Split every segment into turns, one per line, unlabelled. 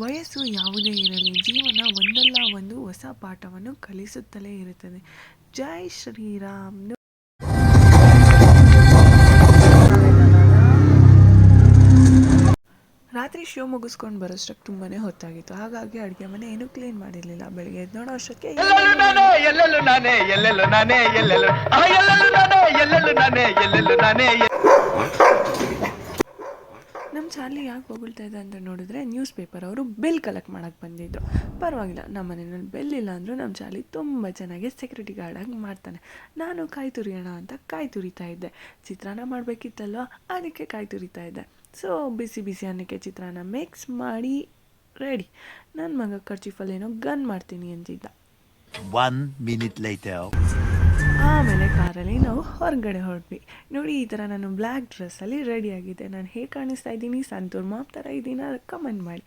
ವಯಸ್ಸು ಯಾವುದೇ ಇರಲಿ ಜೀವನ ಒಂದಲ್ಲ ಒಂದು ಹೊಸ ಪಾಠವನ್ನು ಕಲಿಸುತ್ತಲೇ ಇರುತ್ತದೆ. ಜೈ ಶ್ರೀರಾಮ್. ರಾತ್ರಿ ಶೋ ಮುಗಿಸ್ಕೊಂಡು ಬರೋಷ್ಟಕ್ಕೆ ತುಂಬಾ ಹೊತ್ತಾಗಿತ್ತು. ಹಾಗಾಗಿ ಅಡುಗೆ ಮನೆ ಏನು ಕ್ಲೀನ್ ಮಾಡಿರಲಿಲ್ಲ. ಬೆಳಿಗ್ಗೆ ಎದ್ದು ನೋಡೋ ಅಷ್ಟಕ್ಕೆ
ಎಲ್ಲೆಲ್ಲೂ ನಾನೇ ಎಲ್ಲೆಲ್ಲೂ ನಾನೇ ಎಲ್ಲೆಲ್ಲೂ ನಾನೇ ಎಲ್ಲೆಲ್ಲೂ ನಾನೇ ಎಲ್ಲೆಲ್ಲೂ ನಾನೇ
ನಮ್ಮ ಚಾರ್ಲಿ ಯಾಕೆ ಹೊಗಳ್ತಾ ಇದೆ ಅಂತ ನೋಡಿದ್ರೆ ನ್ಯೂಸ್ ಪೇಪರ್ ಅವರು ಬಿಲ್ ಕಲೆಕ್ಟ್ ಮಾಡೋಕ್ಕೆ ಬಂದಿದ್ದರು ಪರವಾಗಿಲ್ಲ ನಮ್ಮ ಮನೆಯಲ್ಲಿ ಬೆಲ್ ಇಲ್ಲ ಅಂದರೂ ನಮ್ಮ ಚಾರ್ಲಿ ತುಂಬ ಚೆನ್ನಾಗಿ ಸೆಕ್ಯೂರಿಟಿ ಗಾರ್ಡಾಗಿ ಮಾಡ್ತಾನೆ. ನಾನು ಕಾಯಿ ತುರಿಯೋಣ ಅಂತ ಕಾಯಿ ತುರಿತಾ ಇದ್ದೆ. ಚಿತ್ರಾನ್ನ ಮಾಡಬೇಕಿತ್ತಲ್ವ? ಅದಕ್ಕೆ ಕಾಯಿ ತುರಿತಾ ಇದ್ದೆ. ಸೊ ಬಿಸಿ ಬಿಸಿ ಅನ್ನಕ್ಕೆ ಚಿತ್ರಾನ್ನ ಮಿಕ್ಸ್ ಮಾಡಿ ರೆಡಿ ನನ್ನ ಮಗ ಖರ್ಚಿಫಲ್ಲೇನೋ ಗನ್ ಮಾಡ್ತೀನಿ ಅಂತಿದ್ದ.
One minute later.
ಆಮೇಲೆ ಕಾರಲ್ಲಿ ನಾವು ಹೊರಗಡೆ ಹೊರಟ್ವಿ. ನೋಡಿ ಈ ಥರ ನಾನು ಬ್ಲ್ಯಾಕ್ ಡ್ರೆಸ್ಸಲ್ಲಿ ರೆಡಿಯಾಗಿದ್ದೆ ನಾನು ಹೇಗೆ ಕಾಣಿಸ್ತಾ ಇದ್ದೀನಿ? ಸಂತೂರ್ ಮಾಪ್ ಥರ ಇದ್ದೀನ ಕಮೆಂಟ್ ಮಾಡಿ.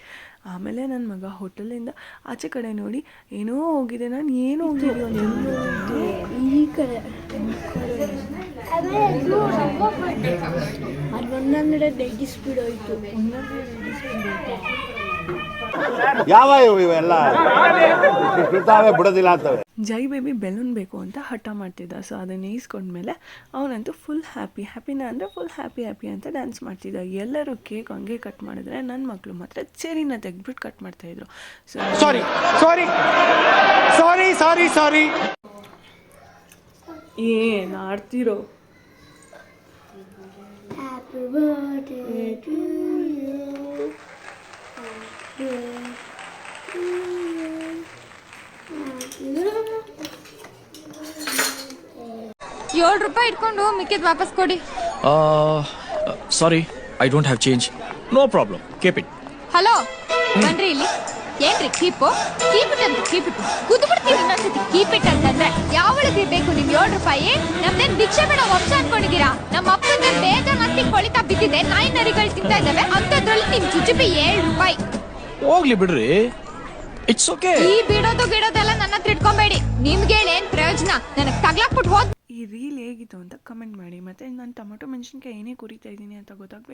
ಆಮೇಲೆ ನನ್ನ ಮಗ ಹೋಟೆಲಿಂದ ಆಚೆ ಕಡೆ ನೋಡಿ ಏನೋ ಹೋಗಿದೆ. ನಾನು ಏನು ಹೋಗಿದ್ಯೋ
ಈ ಕಡೆ. ಅದು ಒಂದೊಂದೆಡೆ ಡೆಗ್ಗಿ ಸ್ಪೀಡ್ ಹೋಯ್ತು
ಯಾವ ಇವು ಇವೆಲ್ಲ? ತಾವೇ ಬಿಡೋದಿಲ್ಲ ಅಂತವೆ.
ಜೈ ಬೇಬಿ ಬೆಲೂನ್ ಬೇಕು ಅಂತ ಹಠ ಮಾಡ್ತಿದ್ದ. ಸೊ ಅದನ್ನ ಈಸ್ಕೊಂಡ್ಮೇಲೆ ಅವನಂತೂ ಫುಲ್ ಹ್ಯಾಪಿ ಹ್ಯಾಪಿನ ಅಂದರೆ ಫುಲ್ ಹ್ಯಾಪಿ ಹ್ಯಾಪಿ ಅಂತ ಡ್ಯಾನ್ಸ್ ಮಾಡ್ತಿದ್ದ. ಎಲ್ಲರೂ ಕೇಕ್ ಹಂಗೆ ಕಟ್ ಮಾಡಿದ್ರೆ ನನ್ನ ಮಕ್ಕಳು ಮಾತ್ರ ಚೆರಿನ ತೆಗ್ದ್ಬಿಟ್ಟು ಕಟ್ ಮಾಡ್ತಾಯಿದ್ರು ಸೊ
ಸಾರಿ ಸಾರಿ ಸಾರಿ ಸಾರಿ ಸಾರಿ
ಏನು ಆಡ್ತಿರೋ?
ಏಳು ರೂಪಾಯಿ ಇಟ್ಕೊಂಡು ಮಿಕ್ಕಿದ್ ವಾಪಸ್ ಕೊಡಿ.
Sorry I don't have change no problem keep it
hello ಬನ್ರಿ ಇಲ್ಲಿ. ಏನ್ರಿ ಕೀಪ್ ಕೀಪ್ ಇಟ್ ಅಂತ ಕೀಪ್ ಇಟ್ ಕುದು ಬಿಡ್ತೀನಿ ಇನ್ನೊಂದ್ಸತಿ. ಕೀಪ್ ಇಟ್ ಅಂತಂದ್ರೆ ಯಾವಳು ಬೇಕು ನಿಮ್ ಏಳು ರೂಪಾಯಿ? ನಮ್ದೇನ್ ಭಿಕ್ಷೆ ಬೇಡ ವಂಶ ಅನ್ಕೊಂಡಿದೀರಾ ನಮ್ಮ ಅಪ್ಪನ ಬೇಗ ಹತ್ತಿ ಕೊಳಿತಾ ಬಿದ್ದಿದೆ. ನಾಯಿ ನರಿಗಳು ತಿಂತಾ ಇದ್ದಾವೆ. ಅಂತದ್ರಲ್ಲಿ ನಿಮ್ ಚುಚುಪಿ ಏಳು ರೂಪಾಯಿ.
ಹೋಗ್ಲಿ ಬಿಡ್ರಿ. ಇಟ್ಸ್ ಓಕೆ
ಈ ಬಿಡೋದು ಗಿಡೋದೆಲ್ಲ ನನ್ನ ಹತ್ರ ಇಟ್ಕೊಂಬೇಡಿ. ನಿಮ್ಗೆ ಏನ್ ಪ್ರಯೋಜನ? ನನಗ್
ಹೇಗಿತ್ತು ಅಂತ ಕಮೆಂಟ್ ಮಾಡಿ. ಮತ್ತು ನಾನು ಟೊಮೊಟೊ ಮೆಣಸಿನ್ಕಾಯಿ ಏನೇ ಕುರಿತಾ ಇದ್ದೀನಿ ಅಂತ ಗೊತ್ತಾಗಬೇಕು.